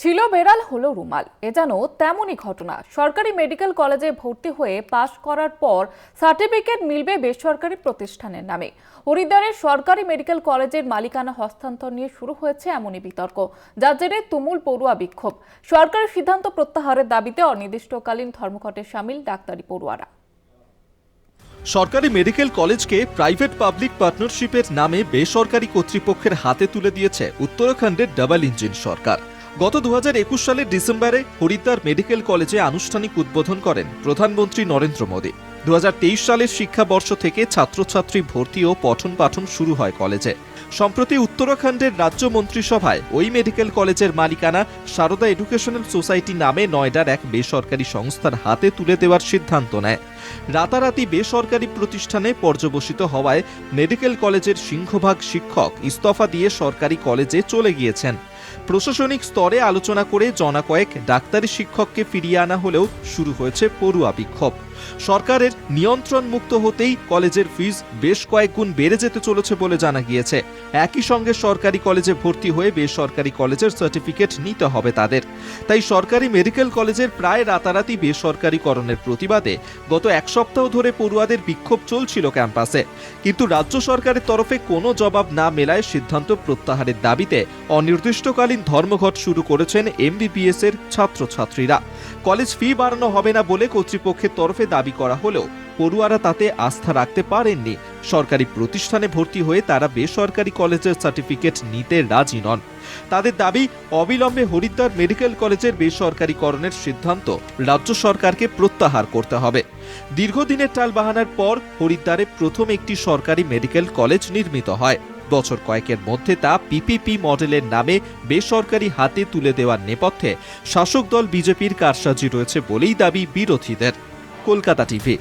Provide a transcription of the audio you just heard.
ছিল বেড়াল হলো রুমাল। এ যেন তেমনই ঘটনা। সরকারি মেডিকেল কলেজে ভর্তি হয়ে পাশ করার পর সার্টিফিকেট মিলবে বেসরকারি প্রতিষ্ঠানের নামে। হরিদ্বারের সরকারি মেডিকেল কলেজের মালিকানা হস্তান্তর নিয়ে শুরু হয়েছে এমনই বিতর্ক, যার জেরে তুমুল পড়ুয়া বিক্ষোভ। সরকারের সিদ্ধান্ত প্রত্যাহারের দাবিতে অনির্দিষ্টকালীন ধর্মঘটে সামিল ডাক্তারি পড়ুয়ারা। সরকারি মেডিকেল কলেজকে প্রাইভেট পাবলিক পার্টনারশিপের নামে বেসরকারি কর্তৃপক্ষের হাতে তুলে দিয়েছে উত্তরাখণ্ডের ডাবল ইঞ্জিন সরকার। গত দুহাজার একুশ সালের ডিসেম্বরে হরিদ্বার মেডিকেল কলেজে আনুষ্ঠানিক উদ্বোধন করেন প্রধানমন্ত্রী নরেন্দ্র মোদী। দু হাজার তেইশ সালের শিক্ষাবর্ষ থেকে ছাত্রছাত্রী ভর্তি ও পঠন পাঠন শুরু হয় কলেজে। সম্প্রতি উত্তরাখণ্ডের রাজ্য মন্ত্রিসভায় ওই মেডিকেল কলেজের মালিকানা সারদা এডুকেশনাল সোসাইটি নামে নয়ডার এক বেসরকারি সংস্থার হাতে তুলে দেওয়ার সিদ্ধান্ত নেয়। রাতারাতি বেসরকারি প্রতিষ্ঠানে পর্যবসিত হওয়ায় মেডিকেল কলেজের সিংহভাগ শিক্ষক ইস্তফা দিয়ে সরকারি কলেজে চলে গিয়েছেন। প্রশাসনিক স্তরে আলোচনা করে জনা কয়েক ডাক্তারি শিক্ষককে ফিরিয়ে আনা হলেও শুরু হয়েছে পড়ুয়া বিক্ষোভ। সরকারের নিয়ন্ত্রণ মুক্ত হতেই কলেজের ফিস বেশ কয়েক গুণ বেড়ে যেতে চলেছে বলে জানা গিয়েছে। একই সঙ্গে সরকারি কলেজে ভর্তি হয়ে বেসরকারি কলেজের সার্টিফিকেট নিতে হবে তাদের। তাই সরকারি মেডিকেল কলেজের প্রায় রাতারাতি বেসরকারিকরণের প্রতিবাদে গত এক সপ্তাহ ধরে পড়ুয়াদের বিক্ষোভ চলছিল ক্যাম্পাসে। কিন্তু রাজ্য সরকারের তরফে কোনো জবাব না মেলায় সিদ্ধান্ত প্রত্যাহারের দাবিতে অনির্দিষ্টকালীন ধর্মঘট শুরু করেছেন এমবিবিএস এর ছাত্রছাত্রীরা। কলেজ ফি বাড়ানো হবে না বলে কর্তৃপক্ষের তরফে দাবি করা হলেও পড়ুয়ারা তাতে আস্থা রাখতে পারেননি। সরকারি প্রতিষ্ঠানে ভর্তি হয়ে তারা বেসরকারি কলেজের সার্টিফিকেট নিতে রাজি নন। তাদের দাবি, অবিলম্বে হরিদ্বার মেডিকেল কলেজের বেসরকারীকরণের সিদ্ধান্ত রাজ্য সরকারকে প্রত্যাহার করতে হবে। দীর্ঘদিনের টাল বাহানার পর হরিদ্বারে প্রথম একটি সরকারি মেডিকেল কলেজ নির্মিত হয়। বছর কয়েকের মধ্যে তা পিপিপি মডেলের নামে বেসরকারি হাতে তুলে দেওয়ার নেপথ্যে শাসক দল বিজেপির কারসাজি রয়েছে বলেই দাবি বিরোধীদের। কলকাতা টিভি।